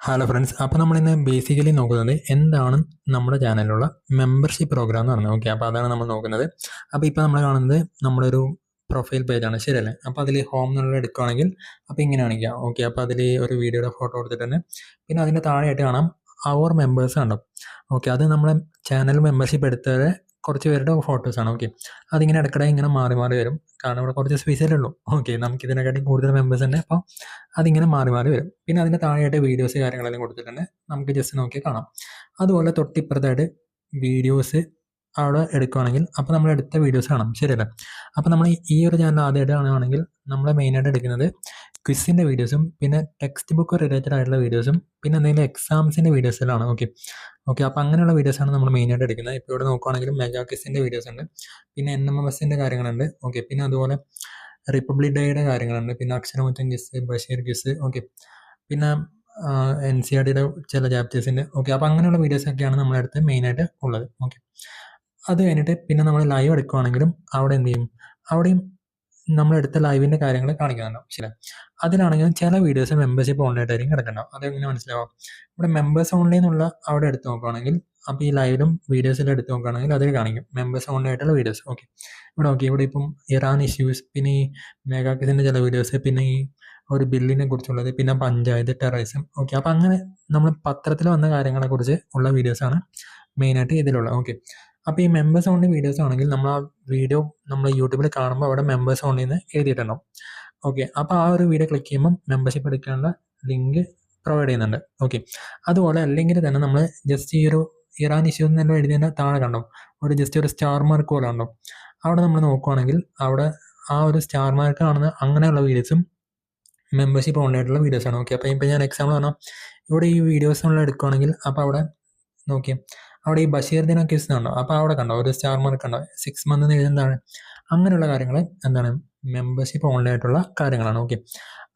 Hello friends അപ്പോൾ നമ്മളിന്ന് basically നോക്കുന്നത് എന്താണ് നമ്മുടെ ചാനലിലുള്ള മെമ്പർഷിപ്പ് പ്രോഗ്രാം എന്ന് പറയുന്നത് ഓക്കെ അപ്പോൾ അതാണ് നമ്മൾ നോക്കുന്നത്. അപ്പോൾ ഇപ്പോൾ നമ്മൾ കാണുന്നത് നമ്മുടെ ഒരു പ്രൊഫൈൽ പേജാണ് ശരിയല്ലേ? അപ്പോൾ അതിൽ ഹോം എന്നുള്ള എടുക്കുകയാണെങ്കിൽ അപ്പോൾ ഇങ്ങനെ കാണിക്കാം. ഓക്കെ അപ്പോൾ അതിൽ ഒരു വീഡിയോയുടെ ഫോട്ടോ എടുത്തിട്ട് തന്നെ പിന്നെ അതിന്റെ താഴെയായിട്ട് കാണാം അവർ മെമ്പേഴ്സ് ഉണ്ടാവും ഓക്കെ അത് നമ്മളെ ചാനൽ മെമ്പർഷിപ്പ് എടുത്തവരെ കുറച്ച് പേരുടെ ഫോട്ടോസാണ് ഓക്കെ അതിങ്ങനെ ഇടയ്ക്കിടെ ഇങ്ങനെ മാറി മാറി വരും. കാരണം ഇവിടെ കുറച്ച് സ്പേസല്ലേ ഉള്ളൂ. ഓക്കെ നമുക്ക് ഇതിനെക്കാട്ടി കൂടുതൽ മെമ്പേഴ്സ് തന്നെ. അപ്പോൾ അതിങ്ങനെ മാറി മാറി വരും. പിന്നെ അതിന്റെ താഴെയായിട്ട് വീഡിയോസ് കാര്യങ്ങളെല്ലാം കൊടുത്തിട്ടുണ്ട് നമുക്ക് ജസ്റ്റ് നോക്കി കാണാം. അതുപോലെ തൊട്ടിപ്പുറത്തായിട്ട് വീഡിയോസ് അവിടെ എടുക്കുകയാണെങ്കിൽ അപ്പോൾ നമ്മൾ എടുത്ത വീഡിയോസ് കാണാം. ശരിയല്ലേ? അപ്പോൾ നമ്മൾ ഈ ഒരു ചാനൽ ആദ്യമായിട്ട് കാണുകയാണെങ്കിൽ നമ്മൾ മെയിനായിട്ട് എടുക്കുന്നത് ക്വിസിന്റെ വീഡിയോസും പിന്നെ ടെക്സ്റ്റ് ബുക്ക് റിലേറ്റഡ് ആയിട്ടുള്ള വീഡിയോസും പിന്നെ എന്തെങ്കിലും എക്സാംസിന്റെ വീഡിയോസിലാണ് ഓക്കെ ഓക്കെ അപ്പോൾ അങ്ങനെയുള്ള വീഡിയോസാണ് നമ്മൾ മെയിനായിട്ട് എടുക്കുന്നത്. ഇപ്പോൾ ഇവിടെ നോക്കുകയാണെങ്കിലും മെഗാ ക്വിസിന്റെ വീഡിയോസ് ഉണ്ട്. പിന്നെ എൻ എം എസിന്റെ കാര്യങ്ങളുണ്ട്. ഓക്കെ പിന്നെ അതുപോലെ റിപ്പബ്ലിക് ഡേയുടെ കാര്യങ്ങളുണ്ട്. പിന്നെ Aksharamuttam quiz Basheer quiz okay പിന്നെ എൻ സി ആർ ടിയുടെ ചില ചാപ്റ്റേഴ്സിന്റെ ഓക്കെ അപ്പോൾ അങ്ങനെയുള്ള വീഡിയോസൊക്കെയാണ് നമ്മുടെ അടുത്ത് മെയിനായിട്ട് ഉള്ളത്. ഓക്കെ അത് കഴിഞ്ഞിട്ട് പിന്നെ നമ്മൾ ലൈവ് എടുക്കുകയാണെങ്കിലും അവിടെ എന്ത് ചെയ്യും? അവിടെയും നമ്മളെടുത്ത ലൈവിന്റെ കാര്യങ്ങൾ കാണിക്കുന്നുണ്ടാവും ശരി അതിലാണെങ്കിലും ചില വീഡിയോസ് മെമ്പർഷിപ്പ് ഓൺലൈൻ ആയിട്ടായിരിക്കും കിടക്കുന്നുണ്ടാവും അതെങ്ങനെ മനസ്സിലാവും? ഇവിടെ മെമ്പേഴ്സ് ഓൺലി എന്നുള്ള അവിടെ എടുത്ത് നോക്കുകയാണെങ്കിൽ അപ്പോൾ ഈ ലൈവിലും വീഡിയോസിലും എടുത്ത് നോക്കുകയാണെങ്കിൽ അതിൽ കാണിക്കും. മെമ്പേഴ്സ് ഓൺലി ആയിട്ടുള്ള വീഡിയോസ് ഓക്കെ ഇവിടെ നോക്കി ഇവിടെ ഇപ്പം ഇറാൻ ഇഷ്യൂസ് പിന്നെ ഈ മെഗാക്കിസിന്റെ ചില വീഡിയോസ് പിന്നെ ഈ ഒരു ബില്ലിനെ കുറിച്ചുള്ളത് പിന്നെ പഞ്ചായത്ത് ടെററിസം ഓക്കെ അപ്പോൾ അങ്ങനെ നമ്മൾ പത്രത്തിൽ വന്ന കാര്യങ്ങളെക്കുറിച്ച് ഉള്ള വീഡിയോസാണ് മെയിനായിട്ട് ഇതിലുള്ളത് ഓക്കെ അപ്പോൾ ഈ മെമ്പേഴ്സ് ഓൺലി വീഡിയോസ് ആണെങ്കിൽ നമ്മൾ ആ വീഡിയോ നമ്മൾ യൂട്യൂബിൽ കാണുമ്പോൾ അവിടെ മെമ്പേഴ്സ് ഓൺലി എന്ന് എഴുതിയിട്ടുണ്ടാവും. ഓക്കെ അപ്പോൾ ആ ഒരു വീഡിയോ ക്ലിക്ക് ചെയ്യുമ്പോൾ മെമ്പർഷിപ്പ് എടുക്കാനുള്ള ലിങ്ക് പ്രൊവൈഡ് ചെയ്യുന്നുണ്ട്. ഓക്കെ അതുപോലെ അല്ലെങ്കിൽ തന്നെ നമ്മൾ ജസ്റ്റ് ഈ ഒരു ഇറാൻ ഇഷ്യൂ എന്നെല്ലാം എഴുതിയതിന്റെ താഴെ കണ്ടോ? ഒരു ജസ്റ്റ് ഒരു സ്റ്റാർ മാർക്ക് പോലെ ഉണ്ടോ അവിടെ നമ്മൾ നോക്കുവാണെങ്കിൽ അവിടെ ആ ഒരു സ്റ്റാർ മാർക്ക് കാണുന്ന അങ്ങനെയുള്ള വീഡിയോസും മെമ്പർഷിപ്പ് ഓൺലൈനായിട്ടുള്ള വീഡിയോസാണ് ഓക്കെ അപ്പോൾ ഇപ്പോൾ ഞാൻ എക്സാമ്പിൾ പറഞ്ഞാൽ ഇവിടെ ഈ വീഡിയോസ് നമ്മൾ എടുക്കുകയാണെങ്കിൽ അപ്പോൾ അവിടെ നോക്കിയേ അവിടെ ഈ ബഷീർ ദിന കേസ് കണ്ടോ അപ്പോൾ അവിടെ കണ്ടോ ഒരു സ്റ്റാർ മാർക്ക് കണ്ടോ? സിക്സ് മന്ത് എഴുതുന്നതാണ്. അങ്ങനെയുള്ള കാര്യങ്ങൾ എന്താണ്? മെമ്പർഷിപ്പ് ഓൺലൈൻ ആയിട്ടുള്ള കാര്യങ്ങളാണ്. ഓക്കെ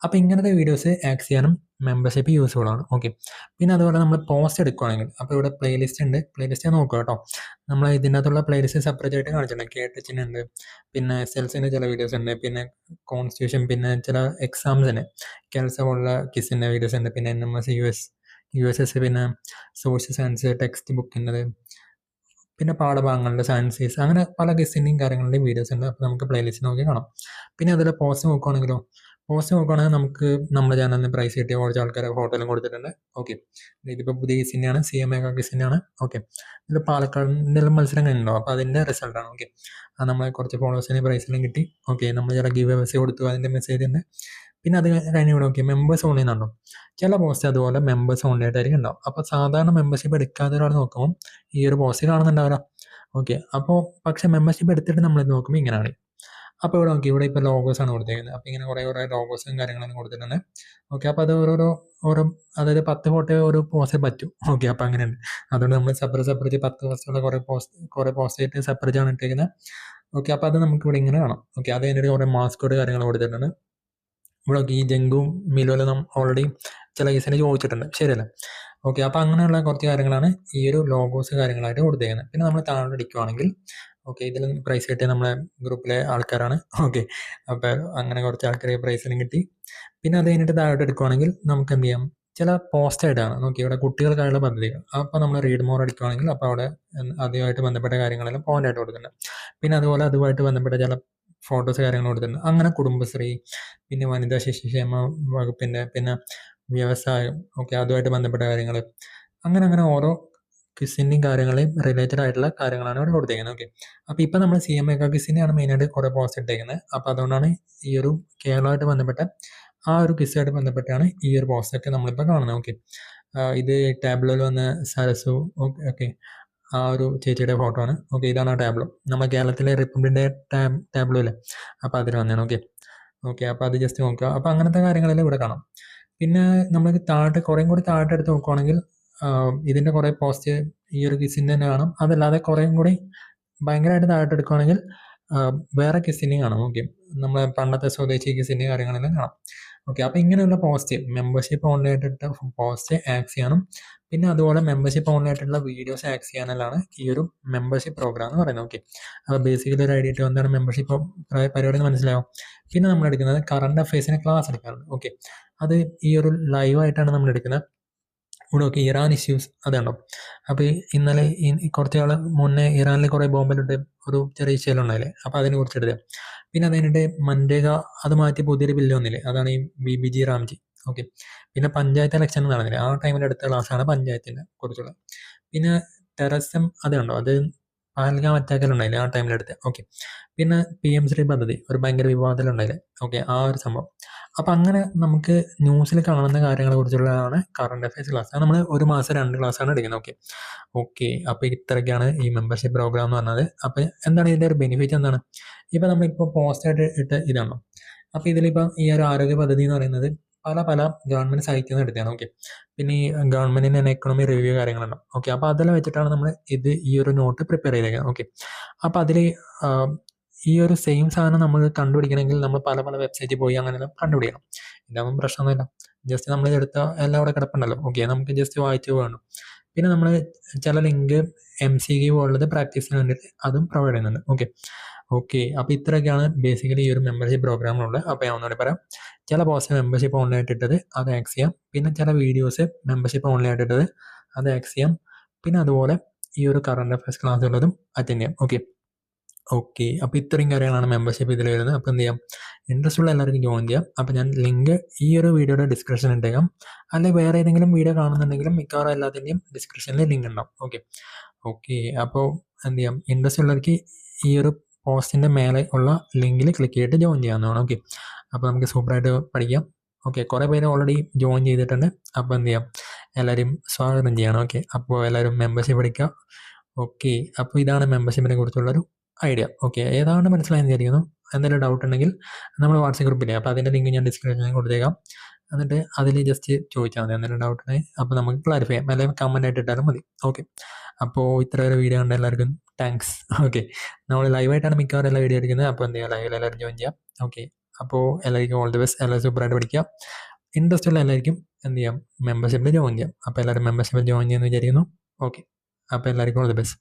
അപ്പോൾ ഇങ്ങനത്തെ വീഡിയോസ് ആക്സ് ചെയ്യാനും മെമ്പർഷിപ്പ് യൂസ്ഫുൾ ആണ്. ഓക്കെ പിന്നെ അതുപോലെ നമ്മൾ പോസ്റ്റ് എടുക്കുകയാണെങ്കിൽ അപ്പോൾ ഇവിടെ പ്ലേലിസ്റ്റ് ഉണ്ട്. പ്ലേലിസ്റ്റ് നോക്കുക കേട്ടോ. നമ്മൾ ഇതിനകത്തുള്ള പ്ലേലിസ്റ്റ് സെപ്പറേറ്റ് ആയിട്ട് കാണിച്ചിട്ടുണ്ട്. കേട്ടച്ചിന് ഉണ്ട്. പിന്നെ സെൽസിന്റെ ചില വീഡിയോസ് ഉണ്ട്. പിന്നെ കോൺസ്റ്റിറ്റ്യൂഷൻ പിന്നെ ചില എക്സാംസിന് കെൽസ പോലുള്ള കിസിന്റെ വീഡിയോസ് ഉണ്ട്. പിന്നെ N M S U S U S S പിന്നെ സോഷ്യൽ സയൻസ് ടെക്സ്റ്റ് ബുക്കിന്റെത് പിന്നെ പാഠഭാഗങ്ങളുടെ സയൻസീസ് അങ്ങനെ പല ഗസ്റ്റിന്റെയും കാര്യങ്ങളുടെയും വീഡിയോസ് ഉണ്ട്. അപ്പോൾ നമുക്ക് പ്ലേലിസ്റ്റ് നോക്കി കാണാം. പിന്നെ അതിൽ പോസ്റ്റ് നോക്കുകയാണെങ്കിലോ പോസ്റ്റ് നോക്കുകയാണെങ്കിൽ നമുക്ക് നമ്മുടെ ചാനലിന് പ്രൈസ് കിട്ടിയ കുറച്ച് ആൾക്കാരെ ഫോട്ടോയിലും കൊടുത്തിട്ടുണ്ട്. ഓക്കെ ഇതിപ്പോൾ പുതിയ ഗസ്റ്റിന്റെയാണ് സി എം എ ഗസ്റ്റിന്റെയാണ് ഓക്കെ ഇതിൽ പാലക്കാടിന്റെ മത്സരം കഴിഞ്ഞിട്ടുണ്ടോ അപ്പോൾ അതിന്റെ റിസൾട്ടാണ് ഓക്കെ അത് നമ്മളെ കുറച്ച് ഫോളോവേഴ്സിന് പ്രൈസിലും കിട്ടി. ഓക്കെ നമ്മൾ ചില ഗീവ് മെസ്സേജ് കൊടുത്തു അതിന്റെ മെസ്സേജ് ഉണ്ട്. പിന്നെ അത് കഴിഞ്ഞ് ഇവിടെ നോക്കി മെമ്പേഴ്സ് ഓൺലി എന്നുണ്ടോ ചില പോസ്റ്റ് അതുപോലെ മെമ്പേഴ്സ് ഓൺലി ആയിട്ടായിരിക്കും ഉണ്ടാവും അപ്പോൾ സാധാരണ മെമ്പർഷിപ്പ് എടുക്കാത്ത ഒരാൾ നോക്കുമ്പോൾ ഈ ഒരു പോസ്റ്റ് കാണുന്നുണ്ടാവില്ല. ഓക്കെ അപ്പോൾ പക്ഷേ മെമ്പർഷിപ്പ് എടുത്തിട്ട് നമ്മളിത് നോക്കുമ്പോൾ ഇങ്ങനെയാണ് അപ്പോൾ ഇവിടെ നോക്കി ഇവിടെ ഇപ്പോൾ ലോഗോസ് ആണ് കൊടുത്തേക്കുന്നത്. അപ്പോൾ ഇങ്ങനെ കുറേ കുറേ ലോഗോസും കാര്യങ്ങളും കൊടുത്തിട്ടുണ്ട്. ഓക്കെ അപ്പോൾ അത് ഓരോരോ ഓരോ അതായത് പത്ത് ഫോട്ടോ ഒരു പോസ്റ്റ് പറ്റൂ. ഓക്കെ അപ്പോൾ അങ്ങനെയുണ്ട്. അതുകൊണ്ട് നമ്മൾ സെപ്പറേറ്റ് സെപ്പറേറ്റ് പത്ത് പോസ്റ്റുള്ള കുറേ പോസ്റ്റ് കുറേ പോസ്റ്റ് ആയിട്ട് സെപ്പറേറ്റ് ആണ് ഇട്ടിരിക്കുന്നത് ഓക്കെ അപ്പോൾ അത് നമുക്ക് ഇവിടെ ഇങ്ങനെ കാണാം. ഓക്കെ അത് കഴിഞ്ഞിട്ട് കുറേ മാസ്കോഡ് കാര്യങ്ങൾ കൊടുത്തിട്ടുണ്ട്. ഇവിടെ ഈ ജങ്കും മിലോലും നാം ഓൾറെഡി ചില കേസിന് ചോദിച്ചിട്ടുണ്ട്. ശരിയല്ലേ? ഓക്കെ അപ്പോൾ അങ്ങനെയുള്ള കുറച്ച് കാര്യങ്ങളാണ് ഈ ഒരു ലോഗോസ് കാര്യങ്ങളായിട്ട് കൊടുത്തേക്കുന്നത്. പിന്നെ നമ്മൾ താഴെ അടിക്കുവാണെങ്കിൽ ഓക്കെ ഇതിൽ പ്രൈസ് കിട്ടിയ നമ്മളെ ഗ്രൂപ്പിലെ ആൾക്കാരാണ്. ഓക്കെ അപ്പോൾ അങ്ങനെ കുറച്ച് ആൾക്കാരെ പ്രൈസിലും കിട്ടി. പിന്നെ അത് കഴിഞ്ഞിട്ട് താഴോട്ട് എടുക്കുവാണെങ്കിൽ നമുക്ക് എന്ത് ചെയ്യാം? ചില പോസ്റ്റായിട്ടാണ് നോക്കി ഇവിടെ കുട്ടികൾക്കായുള്ള പദ്ധതികൾ. അപ്പോൾ നമ്മൾ റീഡ് മോർ അടിക്കുവാണെങ്കിൽ അപ്പോൾ അവിടെ അതുമായിട്ട് ബന്ധപ്പെട്ട കാര്യങ്ങളെല്ലാം പോയിന്റായിട്ട് കൊടുക്കുന്നുണ്ട്. പിന്നെ അതുപോലെ അതുമായിട്ട് ബന്ധപ്പെട്ട ചില ഫോട്ടോസ് കാര്യങ്ങൾ കൊടുത്തിട്ടുണ്ട് അങ്ങനെ കുടുംബശ്രീ പിന്നെ വനിതാ ശിശുക്ഷേമ വകുപ്പിന്റെ പിന്നെ വ്യവസായം ഓക്കെ അതുമായിട്ട് ബന്ധപ്പെട്ട കാര്യങ്ങൾ അങ്ങനെ അങ്ങനെ ഓരോ ക്വിസിന്റെയും കാര്യങ്ങളെയും റിലേറ്റഡ് ആയിട്ടുള്ള കാര്യങ്ങളാണ് ഇവിടെ കൊടുത്തേക്കുന്നത്. ഓക്കെ അപ്പോൾ ഇപ്പോൾ നമ്മൾ സി എം എക്ക ക്വിസിന്റെയാണ് മെയിനായിട്ട് കുറേ പോസ്റ്റ് ഇട്ടേക്കുന്നത്. അപ്പോൾ അതുകൊണ്ടാണ് ഈ ഒരു കേരളമായിട്ട് ബന്ധപ്പെട്ട ആ ഒരു ക്വിസുമായിട്ട് ബന്ധപ്പെട്ടാണ് ഈ ഒരു പോസ്റ്റൊക്കെ നമ്മളിപ്പോൾ കാണുന്നത്. ഓക്കെ ഇത് ടാബ്ലോയിൽ വന്ന സരസു ഓക്കെ ഓക്കെ ആ ഒരു ചേച്ചിയുടെ ഫോട്ടോ ആണ്. ഓക്കെ ഇതാണ് ആ ടാബ്ലോ നമ്മൾ കേരളത്തിലെ റിപ്പബ്ലിക് ഡേ ടാബ് ടാബ്ലോ അല്ലേ? അപ്പോൾ അതിൽ വന്നതാണ്. ഓക്കെ ഓക്കെ അപ്പോൾ അത് ജസ്റ്റ് നോക്കുക അപ്പോൾ അങ്ങനത്തെ കാര്യങ്ങളെല്ലാം ഇവിടെ കാണാം. പിന്നെ നമ്മൾ താഴെ കുറേയും കൂടി താഴെ എടുത്ത് നോക്കുവാണെങ്കിൽ ഇതിന്റെ കുറേ പോസ്റ്റ് ഈ ഒരു കിസിന്റെ തന്നെ കാണാം. അതല്ലാതെ കുറേയും കൂടി ഭയങ്കരമായിട്ട് താഴെ എടുക്കുകയാണെങ്കിൽ വേറെ കിസിന്റെയും കാണാം. ഓക്കെ നമ്മൾ പണ്ടത്തെ സ്വദേശി കിസിന്റെ കാര്യങ്ങളെല്ലാം കാണാം. ഓക്കെ അപ്പോൾ ഇങ്ങനെയുള്ള പോസ്റ്റ് മെമ്പർഷിപ്പ് ഓൺലൈൻ ഇട്ട പോസ്റ്റ് ആക്സ് ചെയ്യാനും പിന്നെ അതുപോലെ മെമ്പർഷിപ്പ് ഓൺലൈൻ ആയിട്ടുള്ള വീഡിയോസ് ആക്സ് ചെയ്യാനെല്ലാം ഈ ഒരു മെമ്പർഷിപ്പ് പ്രോഗ്രാം എന്ന് പറയുന്നത്. ഓക്കെ അപ്പോൾ ബേസിക്കലി ഒരു ഐഡിയ ആയിട്ട് എന്താണ് മെമ്പർഷിപ്പ് പരിപാടി എന്ന് മനസ്സിലാവും പിന്നെ നമ്മൾ എടുക്കുന്നത് കറണ്ട് അഫയേഴ്സിന് ക്ലാസ് എടുക്കാറുണ്ട്. ഓക്കെ അത് ഈ ഒരു ലൈവായിട്ടാണ് നമ്മൾ എടുക്കുന്നത്. ഇവിടെ ഓക്കെ ഇറാൻ ഇഷ്യൂസ് അതുണ്ടോ അപ്പോൾ ഇന്നലെ കുറച്ച് നാൾ മുന്നേ ഇറാനിൽ കുറേ ബോംബിലിട്ട് ഒരു ചെറിയ ഇഷ്യൂ ഉണ്ടായില്ലേ? അപ്പോൾ അതിനെ കുറിച്ച് എടുത്തത് പിന്നെ അതിനിടെ മൻരേഗ അത് മാറ്റി പുതിയൊരു ബില്ല് വന്നില്ലേ? അതാണ് ഈ B B G Ramji okay പിന്നെ പഞ്ചായത്ത് ഇലക്ഷൻ നടന്നില്ല ആ ടൈമിൽ എടുത്ത ക്ലാസ്സാണ് പഞ്ചായത്തിനെ കുറിച്ചുള്ള. പിന്നെ ടെറസം അത് കണ്ടോ? അത് പഹൽഗാം അറ്റാക്കിലുണ്ടായില്ലേ ആ ടൈമിൽ എടുത്ത്? ഓക്കെ പിന്നെ പി എം ശ്രീ പദ്ധതി ഒരു ഭയങ്കര വിവാദത്തിലുണ്ടായില്ല? ഓക്കെ ആ ഒരു സംഭവം. അപ്പം അങ്ങനെ നമുക്ക് ന്യൂസിൽ കാണുന്ന കാര്യങ്ങളെ കുറിച്ചുള്ളതാണ് കറണ്ട് അഫയേഴ്സ് ക്ലാസ് നമ്മൾ ഒരു മാസം രണ്ട് ക്ലാസ്സാണ് എടുക്കുന്നത്. ഓക്കെ ഓക്കെ അപ്പോൾ ഇത്രയ്ക്കാണ് ഈ മെമ്പർഷിപ്പ് പ്രോഗ്രാം എന്ന് പറഞ്ഞത്. അപ്പോൾ എന്താണ് ഇതിന്റെ ഒരു ബെനിഫിറ്റ് എന്താണ്? ഇപ്പോൾ നമ്മളിപ്പോൾ പോസ്റ്റായിട്ട് ഇട്ട് ഇതാണോ? അപ്പോൾ ഇതിലിപ്പം ഈ ഒരു ആരോഗ്യ പദ്ധതി എന്ന് പറയുന്നത് പല പല ഗവൺമെന്റ് സൈറ്റിൽ നിന്ന് എടുത്തതാണ് ഓക്കെ പിന്നെ ഈ ഗവൺമെന്റിന്റെ തന്നെ എക്കണോമി റിവ്യൂ കാര്യങ്ങളുണ്ടാവും ഓക്കെ അപ്പോൾ അതെല്ലാം വെച്ചിട്ടാണ് നമ്മൾ ഇത് ഈ ഒരു നോട്ട് പ്രിപ്പയർ ചെയ്തേക്കുന്നത് ഓക്കെ അപ്പോൾ അതിൽ ഈ ഒരു സെയിം സാധനം നമ്മൾ കണ്ടുപിടിക്കണമെങ്കിൽ നമ്മൾ പല പല വെബ്സൈറ്റിൽ പോയി അങ്ങനെയെല്ലാം കണ്ടുപിടിക്കണം. ഇതാകുമ്പോൾ പ്രശ്നമൊന്നുമില്ല. ജസ്റ്റ് നമ്മൾ എടുത്ത എല്ലാം അവിടെ കിടപ്പുണ്ടല്ലോ. ഓക്കെ നമുക്ക് ജസ്റ്റ് വായിച്ച് വേണം. പിന്നെ നമ്മൾ ചില ലിങ്ക് എം സി ക്യൂ ഉള്ളത് പ്രാക്ടീസിന് വേണ്ടിയിട്ട് അതും പ്രൊവൈഡ് ചെയ്യുന്നുണ്ട്. ഓക്കെ ഓക്കെ അപ്പോൾ ഇത്രയൊക്കെയാണ് ബേസിക്കലി ഈ ഒരു മെമ്പർഷിപ്പ് പ്രോഗ്രാമിലുള്ളത് അപ്പോൾ ഞാൻ ഒന്നുകൂടി പറയാം. ചില പോസ്റ്റ് മെമ്പർഷിപ്പ് ഓൺലൈൻ ഇട്ടത് അത് ആക്സ് ചെയ്യാം. പിന്നെ ചില വീഡിയോസ് മെമ്പർഷിപ്പ് ഓൺലൈൻ ഇട്ടത് അത് ആക്സ് ചെയ്യാം. പിന്നെ അതുപോലെ ഈ ഒരു കറണ്ട് അഫയേഴ്സ് ക്ലാസ് ഉള്ളതും അറ്റൻഡ് ചെയ്യാം. ഓക്കെ ഓക്കെ അപ്പോൾ ഇത്രയും കാര്യങ്ങളാണ് മെമ്പർഷിപ്പ് ഇതിൽ വരുന്നത്. അപ്പോൾ എന്ത് ചെയ്യാം? ഇൻട്രസ്റ്റ് ഉള്ള എല്ലാവർക്കും ജോയിൻ ചെയ്യാം. അപ്പോൾ ഞാൻ ലിങ്ക് ഈ ഒരു വീഡിയോയുടെ ഡിസ്ക്രിപ്ഷൻ ഇട്ടേക്കാം. അല്ലെങ്കിൽ വേറെ ഏതെങ്കിലും വീഡിയോ കാണുന്നുണ്ടെങ്കിലും മിക്കവാറും എല്ലാത്തിന്റെയും ഡിസ്ക്രിപ്ഷനിൽ ലിങ്ക് ഉണ്ടാവും. ഓക്കെ ഓക്കെ അപ്പോൾ എന്ത് ചെയ്യാം? ഇൻട്രസ്റ്റ് ഉള്ളവർക്ക് ഈ ഒരു പോസ്റ്റിന്റെ മേലെ ഉള്ള ലിങ്കിൽ ക്ലിക്ക് ചെയ്തിട്ട് ജോയിൻ ചെയ്യാവുന്നതാണ്. ഓക്കെ അപ്പോൾ നമുക്ക് സൂപ്പറായിട്ട് പഠിക്കാം. ഓക്കെ കുറേ പേര് ഓൾറെഡി ജോയിൻ ചെയ്തിട്ടുണ്ട്. അപ്പോൾ എന്ത് ചെയ്യാം? എല്ലാവരും സ്വാഗതം ചെയ്യണം. ഓക്കെ അപ്പോൾ എല്ലാവരും മെമ്പർഷിപ്പ് എടുക്കുക. ഓക്കെ അപ്പോൾ ഇതാണ് മെമ്പർഷിപ്പിനെ കുറിച്ചുള്ളൊരു ഐഡിയ. ഓക്കെ. ഏതാണ്ട് മനസ്സിലായെന്ന് വിചാരിക്കുന്നു എന്തെങ്കിലും ഡൗട്ട് ഉണ്ടെങ്കിൽ നമ്മൾ വാട്സപ്പ് ഗ്രൂപ്പിലെ അപ്പോൾ അതിന്റെ ലിങ്ക് ഞാൻ ഡിസ്ക്രിപ്ഷനിൽ കൊടുത്തേക്കാം. എന്നിട്ട് അതിൽ ജസ്റ്റ് ചോദിച്ചാൽ മതി. എന്തെങ്കിലും ഡൗട്ട് ഉണ്ടെങ്കിൽ അപ്പോൾ നമുക്ക് ക്ലാരിഫൈ ചെയ്യാം. അല്ലെങ്കിൽ കമന്റ് ആയിട്ട് ഇട്ടാലും മതി. ഓക്കെ. അപ്പോൾ ഇത്ര ഒരു വീഡിയോ കണ്ട എല്ലാവർക്കും താങ്ക്സ് ഓക്കെ. നമ്മൾ ലൈവായിട്ടാണ് മിക്കവാറും എല്ലാ വീഡിയോ എടുക്കുന്നത്. അപ്പോൾ എന്ത് ചെയ്യുക ലൈവിൽ എല്ലാവരും ജോയിൻ ചെയ്യാം. ഓക്കെ. അപ്പോൾ എല്ലാവർക്കും ഓൾ ദി ബെസ്റ്റ് എല്ലാവരും സൂപ്പറായിട്ട് പഠിക്കാം ഇൻട്രസ്റ്റ് ഉള്ള എല്ലാവർക്കും എന്ത് ചെയ്യാം? മെമ്പർഷിപ്പിൽ ജോയിൻ ചെയ്യാം. അപ്പോൾ എല്ലാവരും മെമ്പർഷിപ്പിൽ ജോയിൻ ചെയ്യുമെന്ന് വിചാരിക്കുന്നു. ഓക്കെ. അപ്പോൾ എല്ലാവർക്കും ഓൾ ദി ബെസ്റ്റ്